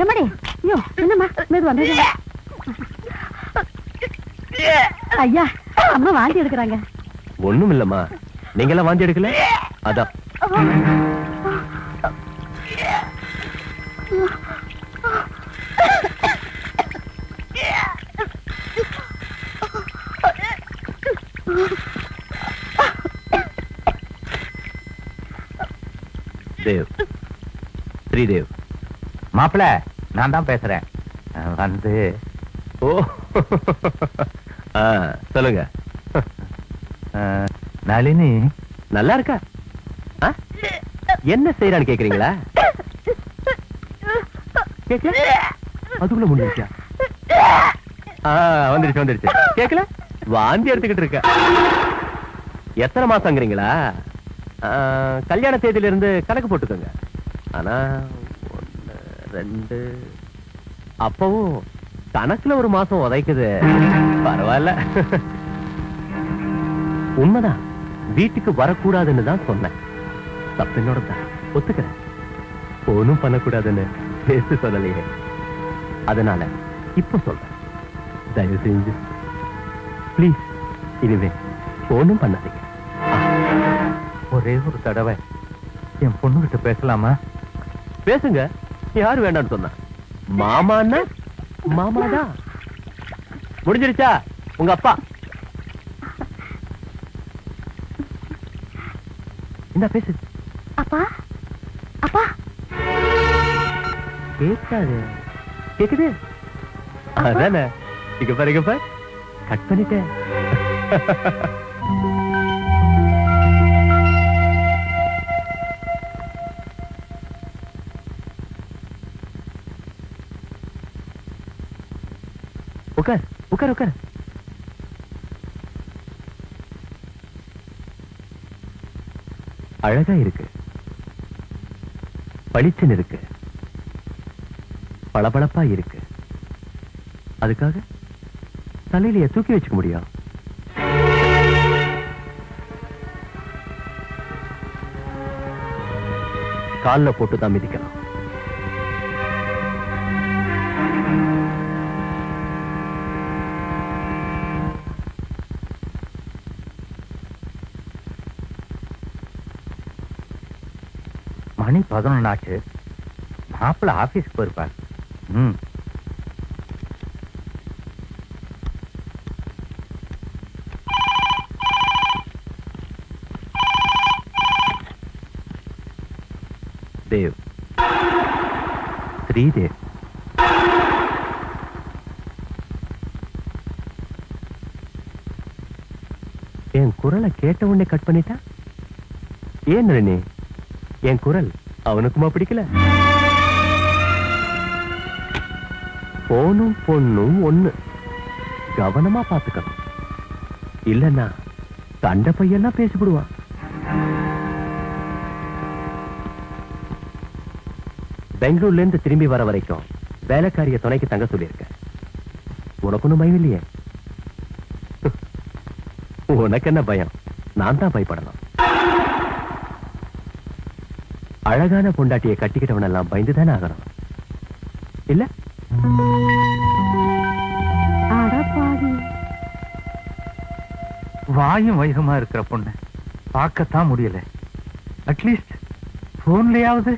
ஏமாடி ஐயோ என்னம்மா? மெது வந்து ஐயா அம்மா வாந்தி எடுக்கிறாங்க. ஒண்ணும் இல்லம்மா நீங்க எல்லாம் வாந்தி எடுக்கல? அதான். தேவ். ஸ்ரீதேவ். மாப்பிள நான் தான் பேசுறேன். வந்து. ஓ. ஆ, சொல்லுங்க. அஹ், நளினி. நல்லா இருக்கா? என்ன செய்யறான்னு கேக்குறீங்களா? அதுக்குள்ள முடிஞ்சிருச்சா ஆ, வந்துருச்சு வந்துருச்சு. கேக்கல? வாந்தி எடுத்துக்கிட்டு இருக்க. எத்தனை மாசங்கிறீங்களா? ஆ, கல்யாண தேதியில இருந்து கணக்கு போட்டுக்கோங்க. ஆனா ரெண்டு. அப்பவும் கணக்குல ஒரு மாசம் உதைக்குது. பரவாயில்ல. உண்மைதான். வீட்டுக்கு வரக்கூடாதுன்னு தான் சொன்னேன். தப்பு என்னோட தான். ஒத்துக்கிறேன். ஒன்றும் பண்ணக்கூடாதுன்னு பேச சொல்லலையே. அதனால இப்ப சொல்றேன். தயவு செஞ்சு. ப்ளீஸ் இனிமே ஒன்றும் பண்ணாதீங்க. ஒரே ஒரு தடவை என் பொண்ணுகிட்ட பேசலாமா? பேசுங்க. யாரு வேண்டாம்னு சொன்னா? மாமான்னா மாமாதான் முடிஞ்சிருச்சா? உங்க அப்பா. இந்த பேசு. அப்பா? அப்பா? கேட்காது. கேக்குது? அதானே? இங்க பாரு இங்க பாரு. கட் பண்ணிட்டேன். உட்கார் உட்கார் உட்கார் அழகா இருக்கு. பளிச்சுன்னு இருக்கு. பளபளப்பா இருக்கு. அதுக்காக தலையிலேயே தூக்கி வச்சுக்க முடியும். கால்ல போட்டு தான் மிதிக்கலாம். மணி பதினொன்னு ஆச்சு. மாப்பிள ஆபீஸ்க்கு போயிருப்பார். ம். தேவ். ஸ்ரீதேவ். என் குரலை கேட்ட உடனே கட் பண்ணிட்டா? ஏன் நளினி? என் குரல்? அவனுக்குமா பிடிக்கல? போனும் பொண்ணும் ஒண்ணு. கவனமா பாத்துக்கணும் இல்லன்னா தண்ட பையெல்லாம் பேசிவிடுவான். பெங்களூர்ல இருந்து திரும்பி வர வரைக்கும் வேலைக்காரிய துணைக்கு தங்க சொல்லியிருக்கேன். உனக்கு ஒன்னும் பயம் இல்லையே? உனக்கு என்ன பயம்? நான் தான் பயப்படணும். அழகான பொண்டாட்டியை கட்டிக்கிட்டவன் எல்லாம் ஆகணும். இல்ல? வாயும் வயசுமா இருக்கிற பொண்ணு பார்க்கத்தான் முடியல. அட்லீஸ்ட் போன்லயாவது.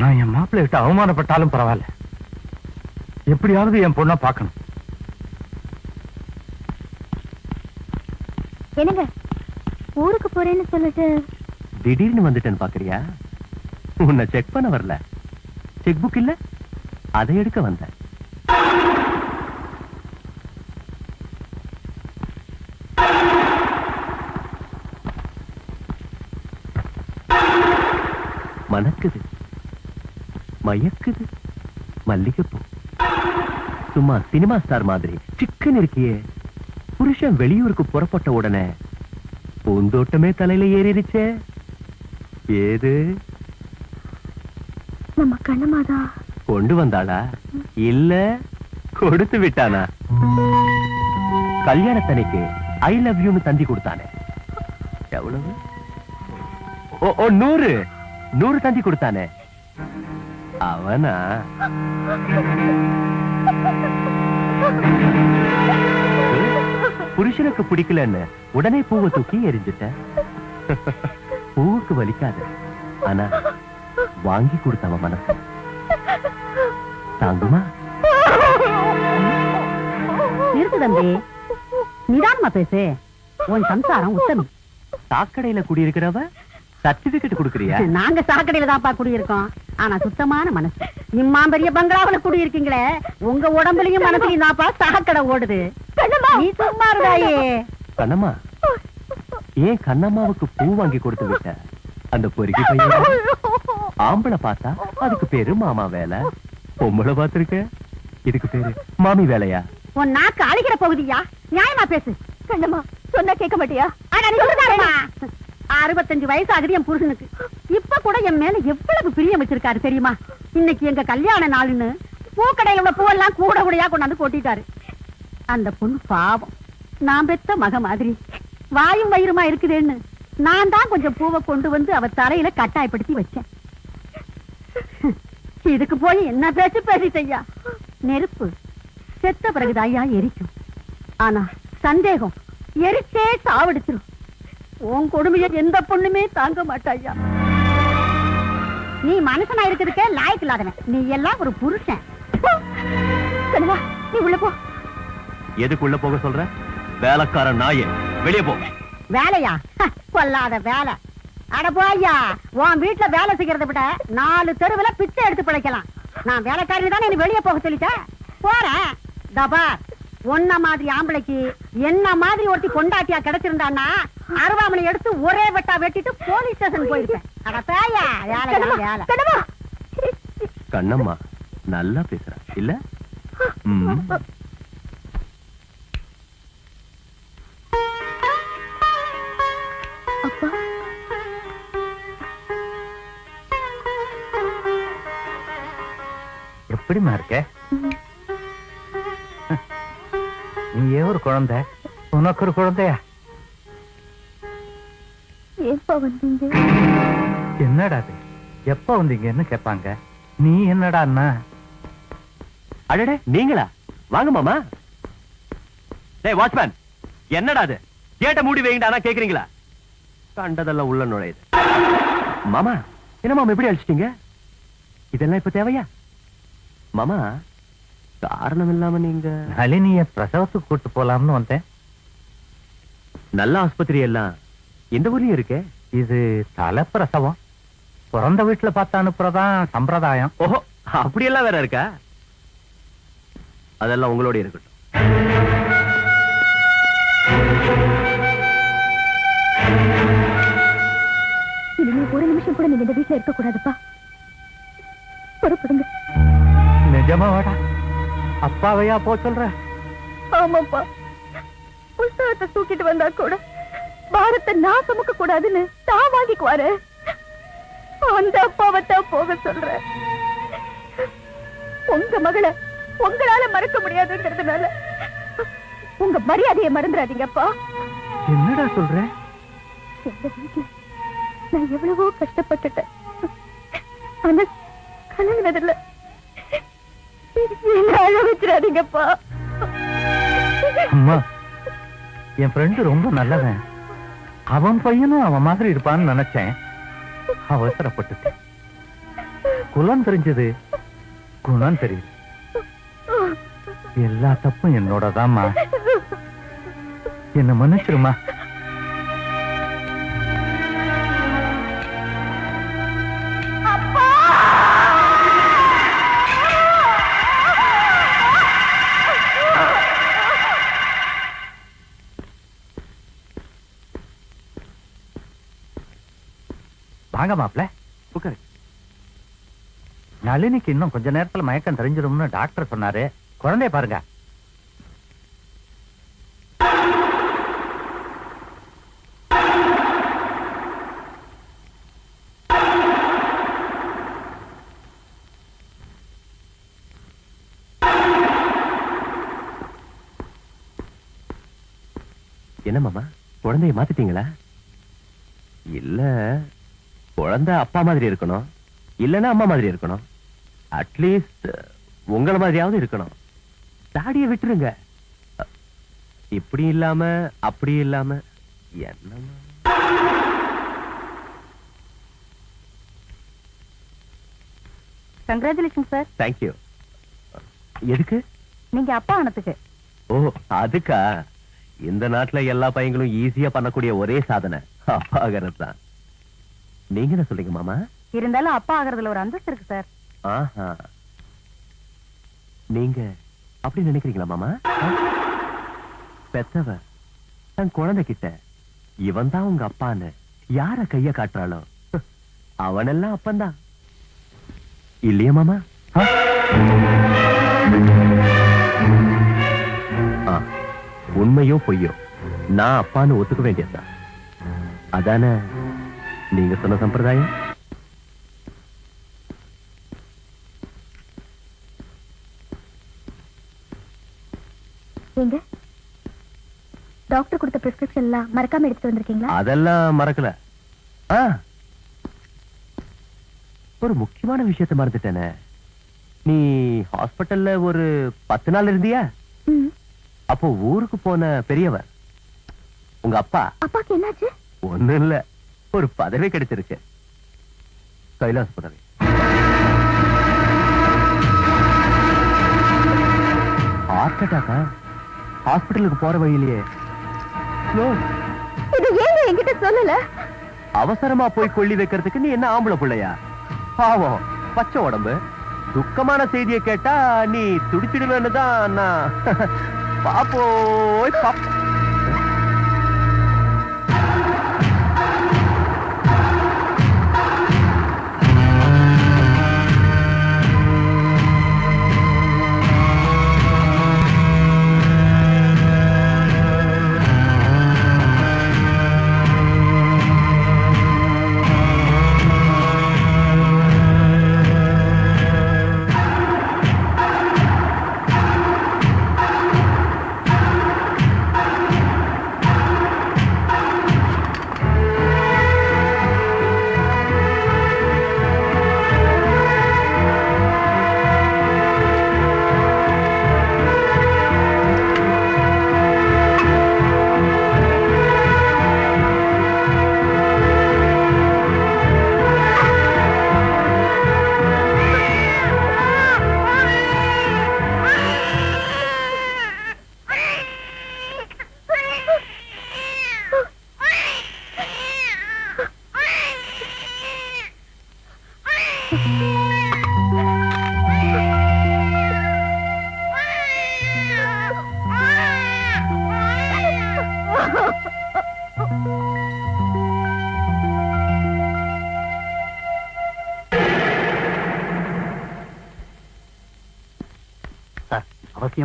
நான் என் மாப்பிள்ளை விட்டு அவமானப்பட்டாலும் பரவாயில்ல. எப்படியாவது என் பொண்ணை பார்க்கணும். என்னங்க? போறேன்னு சொல்லிட்டு. திடீர்னு வந்துட்டேன்னு பாக்குறியா? உன்னை செக் பண்ண வரல. செக் புக் இல்ல? அதை எடுக்க வந்தேன் மணக்குது. மயக்குது. மல்லிகைப்பூ. சும்மா சினிமா ஸ்டார் மாதிரி சிக்கன் இருக்கியே. புருஷன் வெளியூருக்கு புறப்பட்ட உடனே பூந்தோட்டமே தலையில ஏறிடுச்சே. ஏது? நம்ம கண்ணமாதா. கொண்டு வந்தாளா? இல்ல கொடுத்து விட்டானா? கல்யாணத்தனைக்கு ஐ லவ் யூன்னு தந்தி கொடுத்தானே. எவ்வளவு? ஓ ஓ நூறு. நூறு தந்தி கொடுத்தானே. அவனா? புருஷனுக்கு பிடிக்கலன்னு உடனே பூவை தூக்கி எரிஞ்சிட்ட. பூவுக்கு வலிக்காது. ஆனா வாங்கி கொடுத்தவ மனசு. தாங்குமா? நிறுத்து தம்பி. நிதானமா பேசு. உன் சம்சாரம் உத்தமி சாக்கடையில குடியிருக்கிறவ சர்டிபிகேட் கொடுக்கறியா? நாங்க சாக்கடையில தான்ப்பா குடியிருக்கோம். ஆனா சுத்தமான மனசு. இம்மா பெரிய பங்களாவுல குடியிருக்கீங்களே. உங்க உடம்புலயும் மனசுலயும் தான்ப்பா சாக்கடை ஓடுது. நீ சும்மா இருந்தாயே கண்ணம்மா ஏன் கண்ணம்மாவுக்கு பூ வாங்கி கொடுத்து விட்ட? அந்த பொறுக்கி பையன் ஆம்பளை பார்த்தா அதுக்கு பேரு மாமா வேலை. பொம்பளை பார்த்திருக்க? இதுக்கு பேரு மாமி வேலையா? உன் நாக்கு அழுகிற பகுதியா? நியாயமா பேசு. கண்ணம்மா சொன்னா கேட்க மாட்டியா? ஆனா நீ. அறுபத்தஞ்சு வயசு ஆகுது என் புருஷனுக்கு. இப்ப கூட என் மேல எவ்வளவு பிரியம் வச்சிருக்காரு தெரியுமா? இன்னைக்கு எங்க கல்யாண நாளுன்னு பூக்கடையில உள்ள பூவெல்லாம் கூட கூடையா கொண்டாந்து கொட்டிட்டாரு. அந்த பொண்ணு பாவம். நான் பெத்த மக மாதிரி. வாயும் வயிறுமா இருக்குதேன்னு நான் தான் கொஞ்சம் பூவை கொண்டு வந்து அவ தலையில கட்டாயப்படுத்தி வச்சேன். இதுக்கு போய் என்ன பேச்சு பேசிட்டய்யா நெருப்பு செத்த பிறகு ஐயா எரிக்கும். ஆனா சந்தேகம் எரிச்சே சாவடிச்சிரும். உன் கொடுமைய எந்த பொண்ணுமே தாங்க மாட்டாயா நீ மனுஷனா இருக்கிறதுக்கே லாய்க்கு இல்லாதவன் நீ எல்லாம் ஒரு புருஷன். நீ உள்ள போ. எதுக்குள்ள போக சொல்ற? வேலைக்காரன் நாயே. வெளியே போ. வேலையா? ஹ, கொல்லாத வேலை. அட போய்யா உன் வீட்டுல வேலை செய்யறதை விட நாலு தெருவுல பிச்சை எடுத்து பிழைக்கலாம். நான் வேலைக்காரி தானே நீ வெளியே போக சொல்லிட்டேன் போறேன் தபா உன்ன மாதிரி ஆம்பளைக்கு என்ன மாதிரி ஒருத்தி கொண்டாட்டியா கிடைச்சிருந்தான்னா அருவாமனை எடுத்து ஒரே வெட்டா வெட்டிட்டு போலீஸ் ஸ்டேஷன் போயிருப்பேன். அட பேயா வேலை. கண்ணம்மா. நல்லா பேசுற. இல்ல? எப்படிம்மா இருக்க? நீயே ஒரு குழந்தை. உனக்கு ஒரு குழந்தையா? வந்தீங்க? என்னடா அது எப்ப வந்தீங்கன்னு கேட்பாங்க நீ என்னடா அண்ணா? அடடே நீங்களா? வாங்க மாமா. டேய் வாட்ச்மேன் என்னடா அது கேட்ட மூடி வைங்கடா கேக்குறீங்களா? கண்டதெல்லாம் உள்ள நுழையுது. மாமா என்ன மாமா எப்படி அழிச்சிட்டீங்க இதெல்லாம் இப்ப தேவையா? மாமா காரணம் இல்லாம நீங்க நளினிய பிரசவத்துக்கு கூட்டு போலாம்னு வந்தேன். நல்ல ஆஸ்பத்திரி எல்லாம் எந்த ஊர்லயும் இருக்கே? இது தலை பிரசவம் பிறந்த வீட்டுல பார்த்து அனுப்புறதான் சம்பிரதாயம். ஓஹோ அப்படியெல்லாம் வேற இருக்கா? அதெல்லாம் உங்களோட இருக்கட்டும். இனிமே ஒரு நிமிஷம் கூட நீங்க இந்த வீட்டுல இருக்க கூடாதுப்பா புறப்படுங்க. நிஜமாவாடா அப்பாவையா போ சொல்ற. ஆமாப்பா. புஸ்தகத்தை தூக்கிட்டு வந்தா கூட பாரத்தை நான் சுமக்க கூடாதுன்னு நான் வாங்கிக்குவாரு. அந்த அப்பாவை தான் போக சொல்றேன் உங்க மகளை உங்களால மறக்க முடியாதுங்கிறதுனால உங்க மரியாதையை மறந்துடாதீங்கப்பா. என்னடா சொல்ற? எங்க வீட்டுல நான் எவ்வளவோ கஷ்டப்பட்டுட்டேன். ஆனா கலங்கினதில்ல. என்ன அழ வச்சிடாதீங்கப்பா அம்மா என் ஃப்ரெண்டு ரொம்ப நல்லவன். அவன் பையனும் அவன் மாதிரி இருப்பான்னு நினைச்சேன். அவசரப்பட்டு குலம் தெரிஞ்சது குணம் தெரியுது. எல்லா தப்பும் என்னோடதாம்மா. என்ன மன்னிச்சிருமா வாங்க மாப்ள உட்காரு. நளினிக்கு இன்னும் கொஞ்ச நேரத்துல மயக்கம் தெரிஞ்சிடும்னு டாக்டர் சொன்னாரு. குழந்தைய பாருங்க. என்ன மாமா? குழந்தைய மாத்திட்டீங்களா? இல்லை. குழந்தை அப்பா மாதிரி இருக்கணும். இல்லைன்னா அம்மா மாதிரி இருக்கணும். அட்லீஸ்ட் உங்கள மாதிரியாவது இருக்கணும். தாடியை விட்டுருங்க. இப்படி இல்லாம அப்படி இல்லாம என்னமா கங்க்ராச்சுலேஷன் சார் தேங்க்யூ எதுக்கு? நீங்க அப்பா ஆனதுக்கு. ஓ அதுக்கா? இந்த நாட்டுல எல்லா பையங்களும் ஈஸியா பண்ணக்கூடிய ஒரே சாதனை. அப்பாகிறது தான் நீங்க என்ன சொல்றீங்க மாமா. இருந்தாலும் அப்பா ஆகுறதுல ஒரு அந்தஸ்து இருக்கு சார். ஆஹா. நீங்க அப்படி நினைக்கிறீங்களா மாமா? பெத்தவ தன் குழந்தை கிட்ட இவன் தான் உங்க அப்பான்னு யார கைய காட்டுறாளோ? அவனெல்லாம் அப்பன்தான் இல்லையா மாமா? உண்மையோ பொய்யோ நான் அப்பான்னு ஒத்துக்க வேண்டியதுதான். அதானே? நீங்க சொன்ன சம்பிரதாயம்? எங்க டாக்டர் கொடுத்த பிரிஸ்கிரிப்ஷன் எல்லாம் மறக்காம எடுத்துட்டு வந்திருக்கீங்களா? அதெல்லாம் மறக்கல. ஆ. ஒரு முக்கியமான விஷயத்தை மறந்துட்டேனே. நீ ஹாஸ்பிடல்ல ஒரு பத்து நாள் இருந்தியா? ம். அப்போ ஊருக்கு போன பெரியவர். உங்க அப்பா. அப்பாக்கு என்னாச்சு? ஒண்ணும் இல்ல. ஒரு பதவி கிடைச்சிருக்கு. கைலாஸ் பதவி. ஹார்ட் அட்டாக்கா ஹாஸ்பிட்டலுக்கு போற வழியிலேயே. இது ஏங்க என்கிட்ட சொல்லல? அவசரமா போய் கொள்ளி வைக்கிறதுக்கு நீ என்ன ஆம்பளை பிள்ளையா? பாவம். பச்சை உடம்பு. துக்கமான செய்தியை கேட்டா நீ துடிச்சிடுவேன்னு தான் நான். பாப்போய் பாப்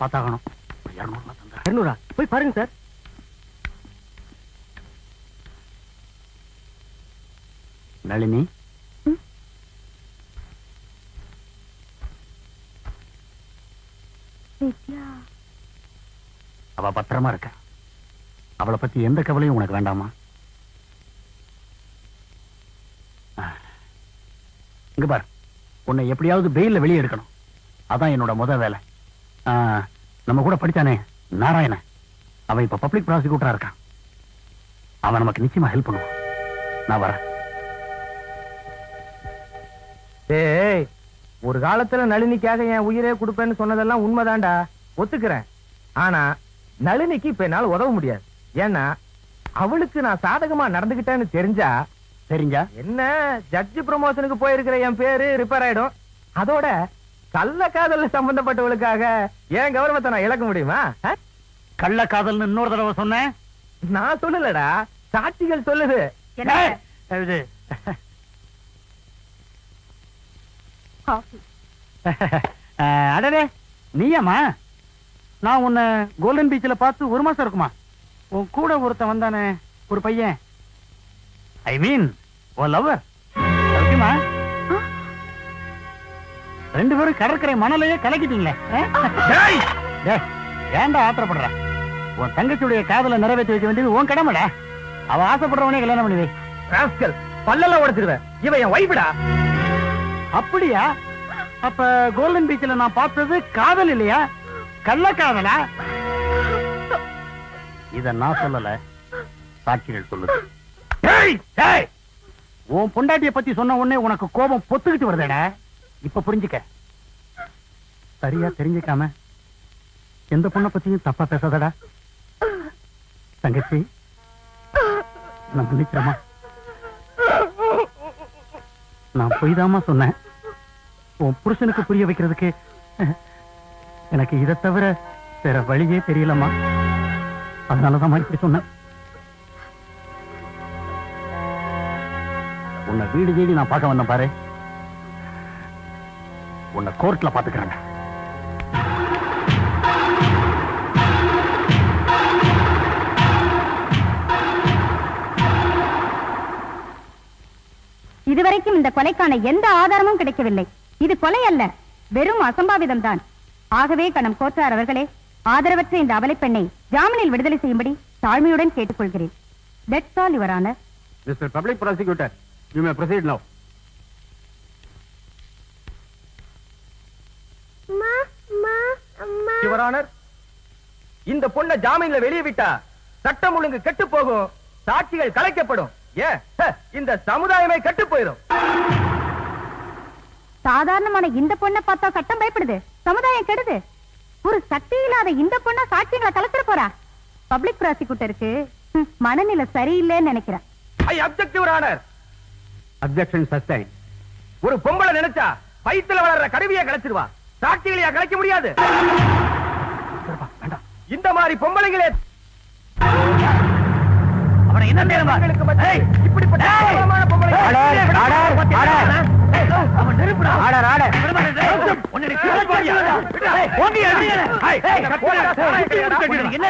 பார்த்தாகணும். இரநூறுவா இரநூறா? போய் பாருங்க சார். நளினி? அவ பத்திரமா இருக்கா. அவளை பத்தி எந்த கவலையும் உனக்கு வேண்டாமா? ஆ. இங்க பார். உன்னை எப்படியாவது பெயில்ல வெளியே எடுக்கணும். அதான் என்னோட முத வேலை. நம்ம கூட படிச்சானே நாராயணன். அவன் இப்ப பப்ளிக் ப்ராசிக்யூட்டரா இருக்கான். அவன் நமக்கு நிச்சயமா ஹெல்ப் பண்ணுவான். நான் வரேன். ஏய் ஒரு காலத்துல நளினிக்காக என் உயிரே கொடுப்பேன்னு சொன்னதெல்லாம் உண்மைதான்டா. ஒத்துக்கிறேன். ஆனா நளினிக்கு இப்ப என்னால உதவ முடியாது. ஏன்னா அவளுக்கு நான் சாதகமா நடந்துகிட்டேன்னு தெரிஞ்சா சரிஞ்சா என்ன ஜட்ஜ் ப்ரமோஷனுக்கு போயிருக்கிற என் பேரு ரிப்பேர் ஆயிடும். அதோட கள்ள காதல்ல சம்பந்தப்பட்டவளுக்காக என் கௌரவத்தை நான் இழக்க முடியுமா? கள்ள காதல்னு இன்னொரு தடவை சொன்னேன். நான் சொல்லலடா. சாட்சிகள் சொல்லுது. அடடே நீயாம்மா? நான் உன்னை கோல்டன் பீச்சில் பார்த்து ஒரு மாசம் இருக்குமா? உன் கூட ஒருத்தன் வந்தானே ஒரு பையன். ஐ மீன் உன் லவர் ஓகேமா ரெண்டு பேரும் கடற்கரை மணலையே கலக்கிட்டீங்களே. அஹ்? டேய், டேய், ஏன்டா ஆத்திரப்படுற? உன் தங்கச்சியுடைய காதலை நிறைவேற்றி வைக்க வேண்டியது உன் கடமைடா. அவ ஆசைப்படுறவனே கல்யாணம் பண்ணி வை. பல்லெல்லாம் உடைச்சிருவேன் இவன் என் வைஃப்டா அப்படியா? அப்ப கோல்டன் பீச்ல நான் பார்த்தது காதல் இல்லையா? கள்ள காதலா? இத நான் சொல்லல. சாட்சிகள் சொல்லுது. டேய் டேய் உன் பொண்டாட்டிய பத்தி சொன்ன உடனே உனக்கு கோபம் பொத்துக்கிட்டு வருதேடா. இப்ப புரிஞ்சுக்க. சரியா தெரிஞ்சுக்காம எந்த பொண்ணை பத்தியும் தப்பா பேசாதடா. தங்கச்சி நான் மன்னிக்கிறேம்மா. நான் பொய்தாமா சொன்னேன். உன் புருஷனுக்கு புரிய வைக்கிறதுக்கு எனக்கு இதை தவிர வேற வழியே தெரியலம்மா. அதனாலதான் இப்படி சொன்னேன். உன்னை வீடு தேடி நான் பார்க்க வந்தேன் பாரு. உன்னை கோர்ட்ல பாத்துக்கிறாங்க. இதுவரைக்கும் இந்த கொலைக்கான எந்த ஆதாரமும் கிடைக்கவில்லை. இது கொலை அல்ல வெறும் அசம்பாவிதம் தான் ஆகவே கணம் கோச்சார் அவர்களே ஆதரவற்ற இந்த அவலை பெண்ணை ஜாமீனில் விடுதலை செய்யும்படி தாழ்மையுடன் கேட்டுக்கொள்கிறேன். That's all your honour mister public prosecutor you may proceed now your honour இந்த பொண்ண ஜாமீன்ல வெளியே விட்டா சட்டம் ஒழுங்கு கெட்டு போகும் சாட்சிகள் கலைக்கப்படும். ஹ, இந்த சமுதாயமே கெட்டு போயிடும் சாதாரணமான இந்த பொண்ணை பார்த்தா சட்டம் பயப்படுது சமுதாயம் கெடுது. ஒரு சக்தி இல்லாத இந்த பொண்ண சாட்சியங்களை கலத்துற போறா? பப்ளிக் ப்ராசிக்யூட்டருக்கு மனநிலை சரியில்லைன்னு நினைக்கிறேன். I object your honour. Objection sustain ஒரு பொம்பளை நினைச்சா வயித்துல வளர்ற கருவியை கலைச்சிருவா. சாட்சிகளையா கலைக்க முடியாது. இந்த மாதிரி பொம்பளைங்களே அவனை என்ன நேரமா இப்படிப்பட்ட. அவன் நெருப்புடா. Order, order. என்ன